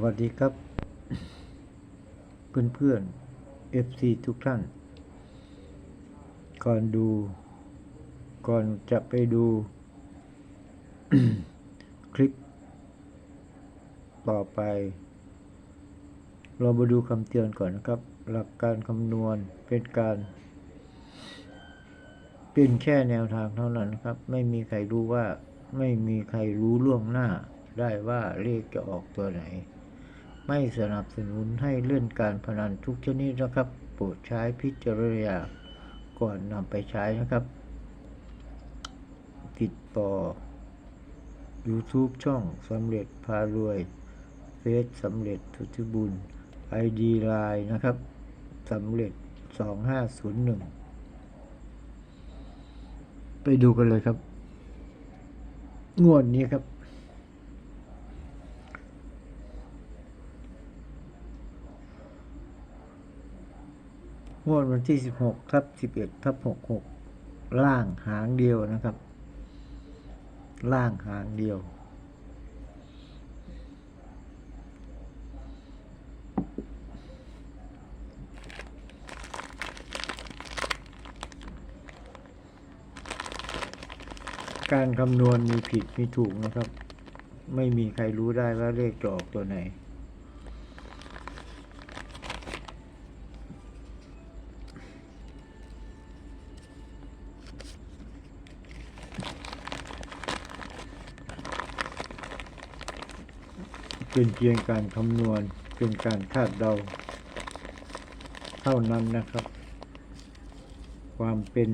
วัสดีครับ เพื่อนเพื่อน FC ทุกท่าน ก่อนดู ก่อนจะไปดู คลิป ต่อไป เรามาดูคำเตือนก่อนนะครับ หลักการคำนวณเป็นการเป็นแค่แนวทางเท่านั้นครับ ไม่มีใครรู้ว่า ไม่มีใครรู้ล่วงหน้าได้ว่าเลขจะออกตัวไหน ไม่สนับสนุนให้เล่นการพนันทุกชนิดนะครับ โปรดใช้พิจารณาก่อนนำไปใช้นะครับ ติดต่อ YouTube ช่องสำเร็จพารวยเฟซสำเร็จทุติบุญ ID ไลน์นะครับสำเร็จ 2501 ไปดูกันเลยครับ งวดนี้ครับ งวดวันที่ 16ทับ11ทับ66 ล่างหางเดียวนะครับ ล่างหางเดียว การคำนวณมีผิดมีถูกนะครับ ไม่มีใครรู้ได้ว่าเลขจะออกตัวไหน เป็นเพียงการคำนวณเป็นการคาดเดา เท่านั้นนะครับ ความเป็น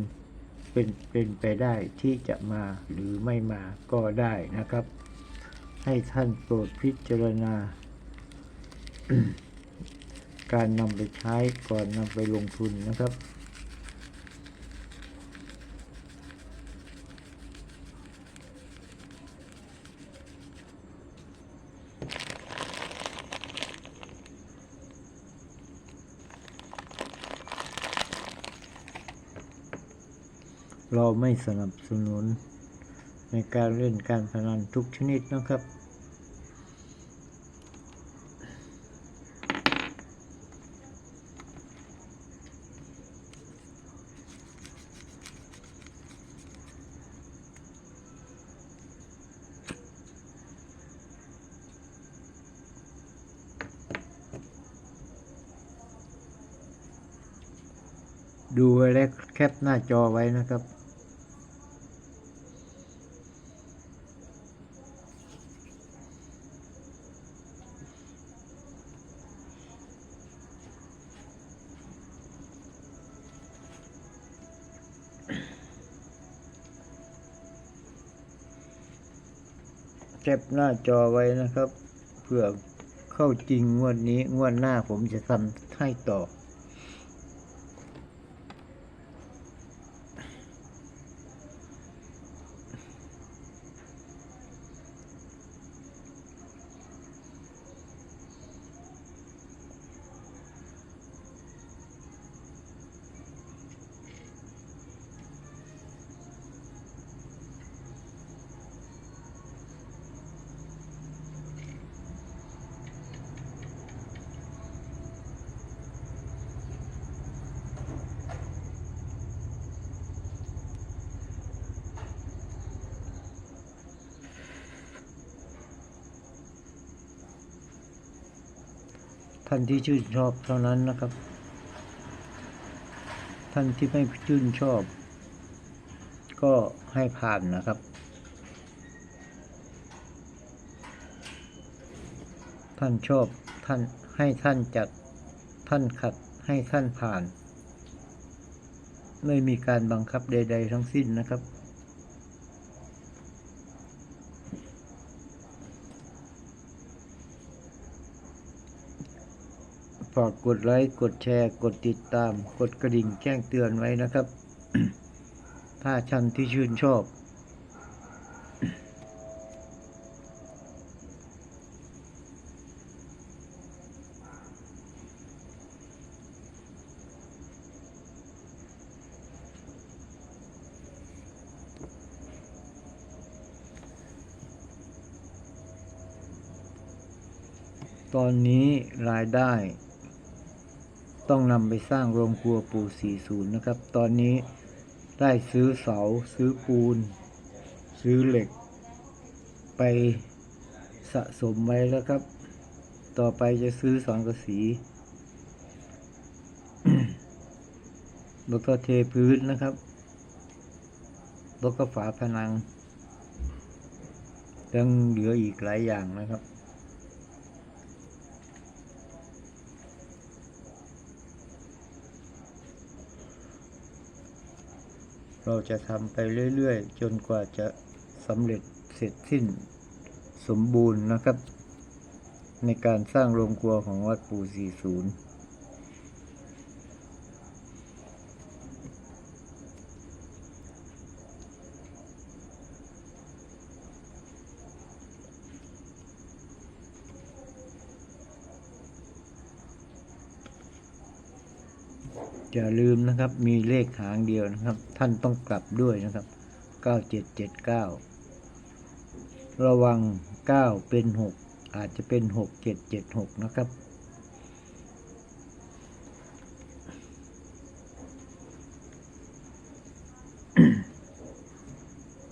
เป็นเป็นไปได้ที่จะมาหรือไม่มาก็ได้นะครับ ให้ท่านโปรดพิจารณา การนำไปใช้ก่อนนำไปลงทุนนะครับ เราไม่สนับสนุนในการเล่นการพนันทุกชนิดนะครับ ดูไว้แล้วแคปหน้าจอไว้นะครับ ปหน้าจอไว้นะครับเพื่อเข้าจริงงวดนี้งวดหน้าผมจะทำให้ต่อ ท่านที่ชื่นชอบเท่านั้นนะครับ ท่านที่ไม่ชื่นชอบ ก็ให้ผ่านนะครับ ท่านชอบท่านให้ท่านจัดท่านขัดให้ท่านผ่าน ไม่มีการบังคับใด ๆ ทั้งสิ้นนะครับ ฝากกดไลค์ กดแชร์ กดติดตาม กดกระดิ่งแจ้งเตือนไว้นะครับ ถ้าท่านที่ชื่นชอบ ตอนนี้รายได้ ต้องนำไปสร้างโรงครัวปู 40 นะครับ ตอนนี้ได้ซื้อเสา ซื้อปูน ซื้อเหล็ก ไปสะสมไว้แล้วครับ ต่อไปจะซื้อสังกะสี แล้วก็เทพื้นนะครับ แล้วก็ฝาผนัง ยังเหลืออีกหลายอย่างนะครับ เราจะทำไปเรื่อยๆ จนกว่าจะสำเร็จเสร็จสิ้นสมบูรณ์นะครับ ในการสร้างโรงครัวของวัดปู่40 อย่าลืมนะครับ มีเลขหางเดียวนะครับ ท่านต้องกลับด้วยนะครับ 9779 ระวัง 9 เป็น 6 อาจจะเป็น 6776 นะครับ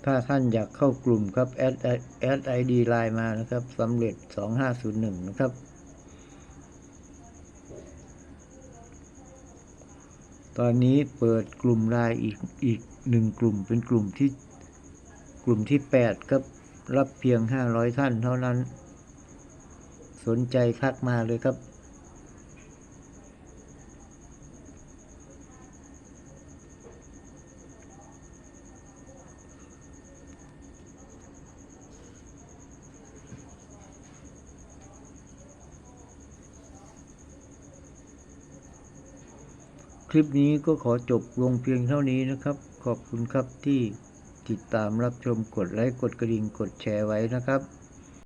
ถ้าท่านอยากเข้ากลุ่มครับแอดแอดไอดีไลน์มานะครับสำเร็จ 2501 นะครับ ตอนนี้เปิดกลุ่มรายอีกอีกหนึ่งกลุ่มเป็นกลุ่มที่กลุ่มที่แปดครับ รับเพียงห้าร้อยท่านเท่านั้น สนใจทักมาเลยครับ ลิปนี้ก็ขอจบลงเพียงเท่านี้นะครับ ขอบคุณครับที่ติดตามรับชมกดไลค์กดกระดิ่งกดแชร์ไว้นะครับ